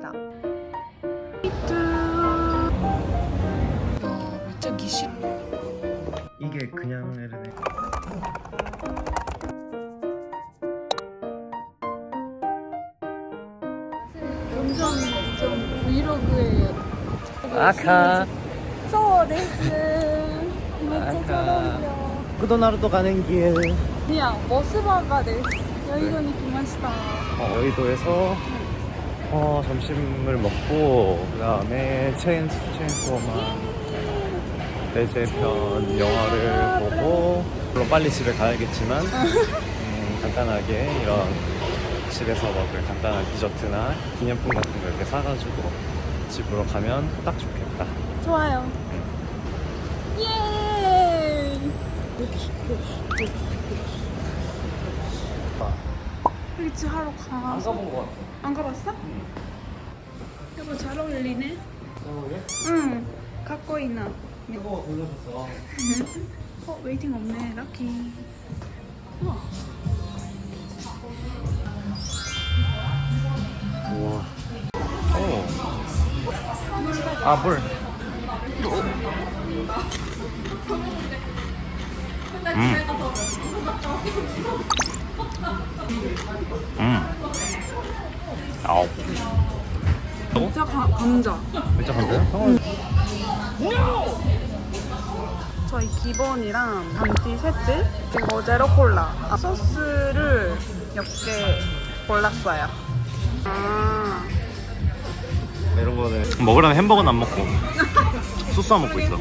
있습니다. 이게 그냥 에르네. 점점 점 브이로그에 아카. 소 레슨 아카. 고도나루도 가는 길 그냥 머스바가 어, 네 여의도 느낌 맛있다. 어이도에서 어, 점심을 먹고 그 다음에 체인 체인소마 레제편 영화를 보고 물론 빨리 집에 가야겠지만 음, 간단하게 이런 집에서 먹을 간단한 디저트나 기념품 같은 거 이렇게 사가지고 집으로 가면 딱 좋겠다. 좋아요. 예! 브릿지 하러 가. 가본 것 같아. 안 가봤어? 이거 잘 어울리네. 어, 예? 응. 갖고 있나? 이거 돌려줬어. 어, 웨이팅 없네. 럭키. 우와. 우와. 오. 아, 물. 음. 음. 아우. 진짜 가, 감자. 진짜 간대요? 저희 기본이랑 단티 세트 그리고 제로 콜라 아, 소스를 몇 개 골랐어요. 아, 이런 거는 먹으려면 햄버거는 안 먹고 소스만 먹고 있어.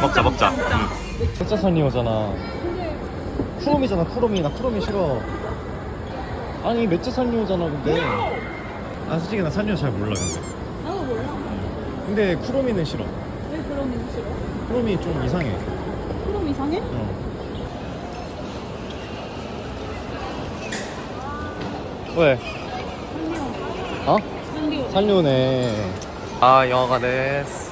먹자, 먹자. 응. 진짜 산리오잖아. 쿠로미잖아, 쿠로미. 나 쿠로미 싫어. 아니, 맷째 산리오잖아, 근데. 아, 솔직히 나 산리오 잘 몰라, 근데. 나도 몰라. 근데 쿠로미는 싫어. 왜 그런 게 싫어? 쿠로미 좀 이상해. 그럼 이상해? 어. 왜? 어? 산리오. 산류네. 아, 영화가 됐어.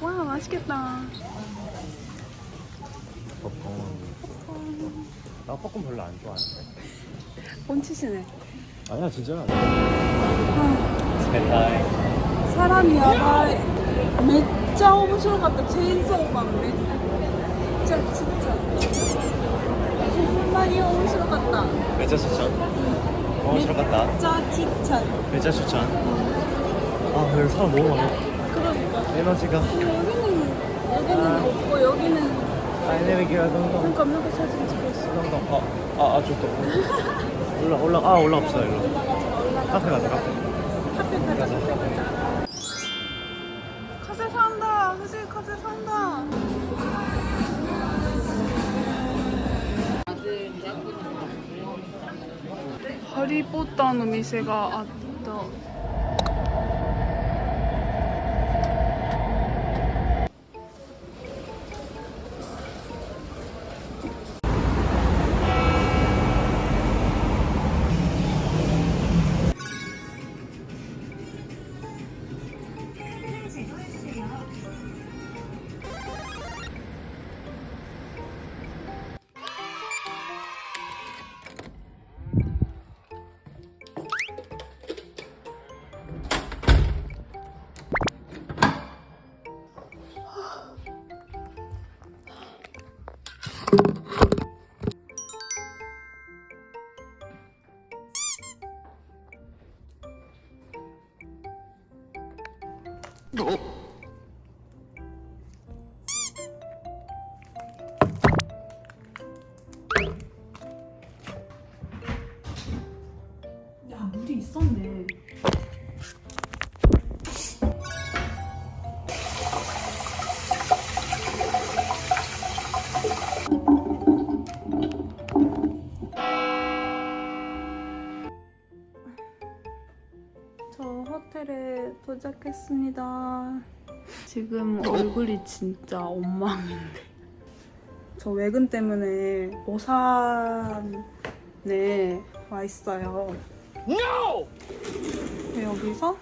와 맛있겠다. popcorn. 나 popcorn 별로 안 좋아하는데. 본치시네. 아니야, 진짜. 스페타이. 사람이 야바 진짜 面白かったチェーンソーマンめっちゃ 글자 추천. 어, 잘 갔다. 저 추천. 글자 추천. 아, 여기 사람 너무 많아. 그러니까. 에너지가 어, 여기는 아. 없고 여기는 다이내믹이라 동동 그러니까 사진 찍었어. 동동. 어, 아, 아, 아, 좋다. 올라, 올라, 아, 올라갑시다, 일로. 카페 가자, 카페. 카페 가자 카페 가자. 카페 산다. 그지 카페 산다. ハリー・ポッター」の店があった。 야 도착했습니다. 지금 얼굴이 진짜 엉망인데. 저 외근 때문에 오산에 와 있어요. NO! 여기서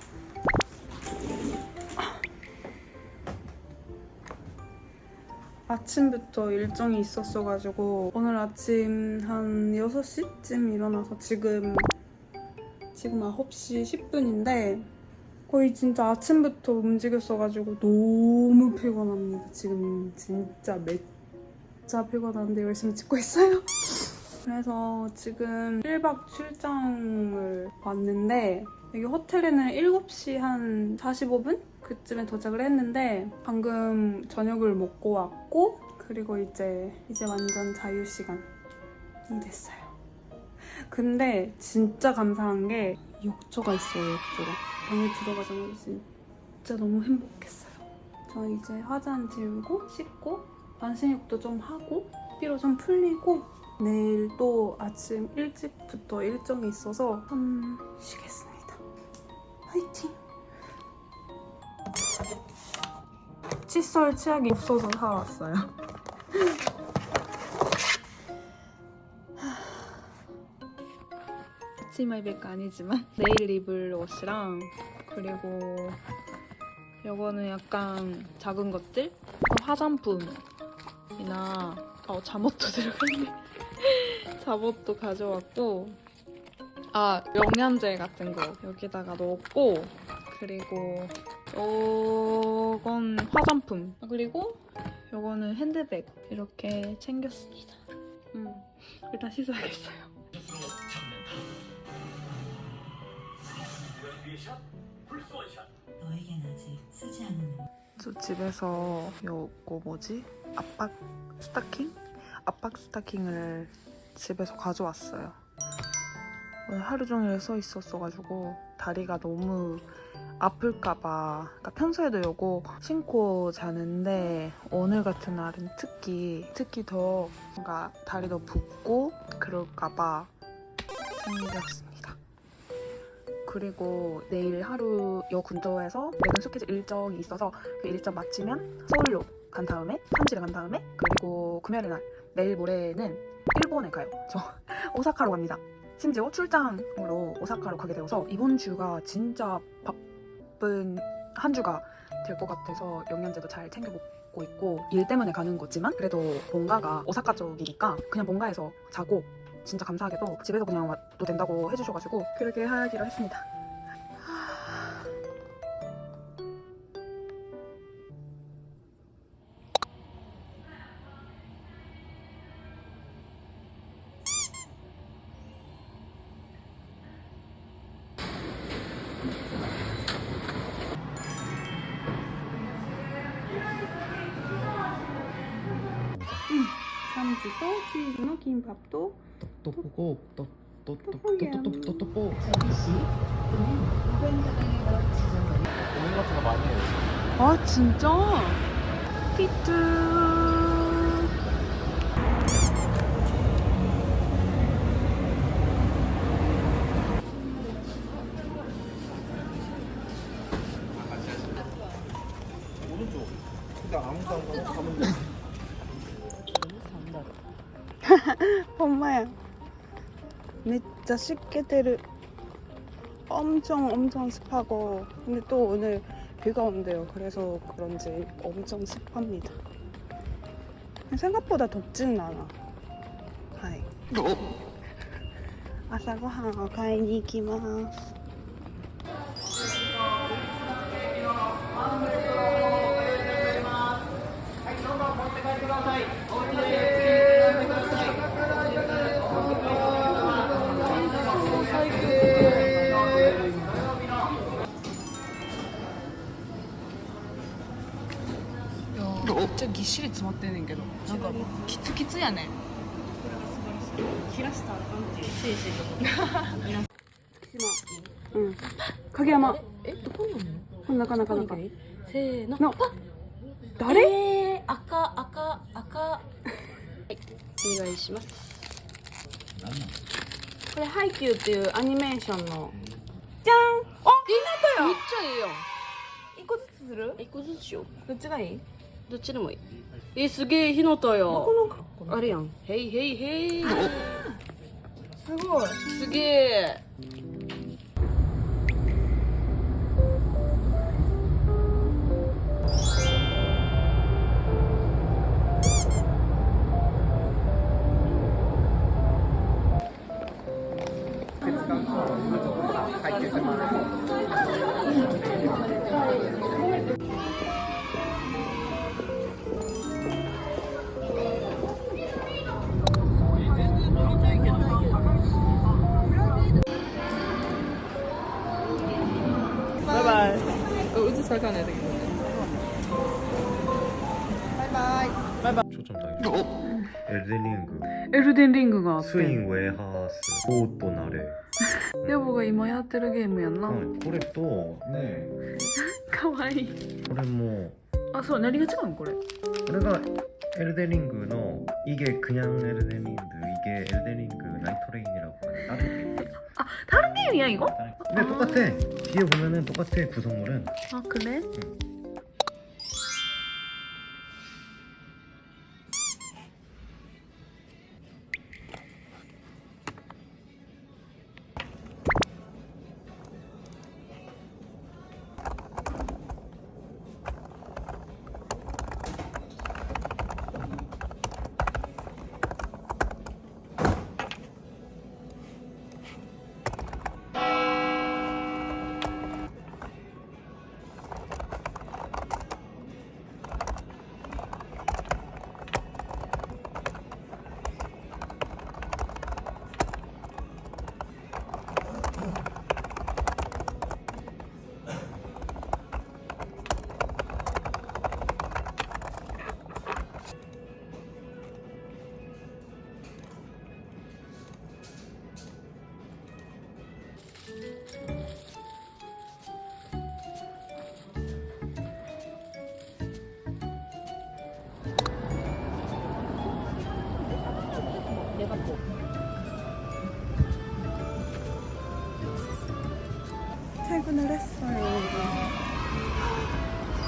아침부터 일정이 있었어가지고 오늘 아침 한 6시쯤 일어나서 지금 지금 9시 10분인데 거의 진짜 아침부터 움직였어가지고 너무 피곤합니다. 지금 진짜 매짜 피곤한데 열심히 찍고 있어요. 그래서 지금 1박 출장을 왔는데 여기 호텔에는 7시 한 45분? 그쯤에 도착을 했는데 방금 저녁을 먹고 왔고 그리고 이제 이제 완전 자유 시간이 됐어요. 근데 진짜 감사한 게 욕조가 있어요, 욕조가. 방에 들어가자마자 진짜 너무 행복했어요. 저 이제 화장 지우고 씻고 반신욕도 좀 하고 피로 좀 풀리고 내일 또 아침 일찍부터 일정이 있어서 좀 쉬겠습니다. 화이팅! 칫솔 치약이 없어서 사왔어요. 치마이백가 아니지만 네일 입을 옷이랑 그리고 요거는 약간 작은 것들? 화장품이나 어 잠옷도 들어갔네. 잠옷도 가져왔고 아 영양제 같은 거 여기다가 넣었고 그리고 요건 화장품. 그리고 요거는 핸드백 이렇게 챙겼습니다. 음 일단 씻어야겠어요 너에겐 아직 쓰지 않은 저 집에서 요거 뭐지? 압박 스타킹? 압박 스타킹을 집에서 가져왔어요. 오늘 하루 종일 서 있었어가지고 다리가 너무 아플까봐 그러니까 평소에도 요거 신고 자는데 오늘 같은 날은 특히 특히 더 뭔가 다리 더 붓고 그럴까봐 챙겼습니다. 그리고 내일 하루 요 근처에서 내근 스케줄 일정이 있어서 그 일정 마치면 서울로 간 다음에 삼지를 간 다음에 그리고 금요일 날 내일 모레는 일본에 가요. 저 오사카로 갑니다. 심지어 출장으로 오사카로 가게 되어서 이번 주가 진짜 바쁜 한 주가 될 것 같아서 영양제도 잘 챙겨 먹고 있고 일 때문에 가는 거지만 그래도 본가가 오사카 쪽이니까 그냥 본가에서 자고 진짜 감사하게도 집에서 그냥 와도 된다고 해주셔가지고 그렇게 하기로 했습니다. 삼지도 치즈노 김밥도 또 보고 떡볶이야. 또또 또 또 또 또또 보. 고민 같은 거 많이 해요. 아 진짜? 피트 오른쪽. 근데 아무도 안 가고 가면 돼. 엄마야 진짜 쉽게 되를 엄청 엄청 습하고 근데 또 오늘 비가 온대요 그래서 그런지 엄청 습합니다 생각보다 덥지는 않아 하이 아사고한を買いに行きます しり詰まってんねんけどなんかキツキツやねん。切らしたらあかんっていううん。影山。えどこになかなかなかせーのの誰えー、赤赤赤お願いしますこれハイキューっていうアニメーションのじゃんあひなめったちゃいいよ一個ずつする一個ずつしようどっちがいいどっちでもいい。えすげえひなたこよのあれやん。へいへいへいすごい。すげえ 빨간 애들 초점 딱 엘든링그 엘든링그가 スインウェハースオートナレヤボが今やってるゲームやんな、これとねかわいいこれもあそう何が違うのこれ これが 엘데링그 너 이게 그냥 엘데링그 이게 엘데링그 나이트레인이라고 하는 다른 게임이에요 아 다른 게임이야 이거? 근데 똑같아 뒤에 보면은 똑같아 구성물은 아 그래? 응.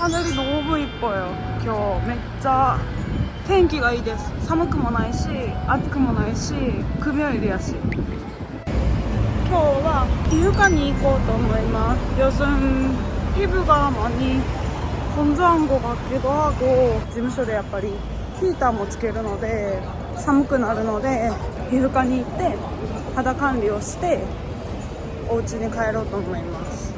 하늘이 너무 이뻐요. 今日めっちゃ天気がいいです。寒くもないし、暑くもないし、組み入りやし。今日は皮膚科に行こうと思います. 요즘 피부가 많이 건조한 것 같기도 하고事務所でやっぱりヒーターもつけるので寒くなるので皮膚科に行って肌管理をしてお家に帰ろうと思います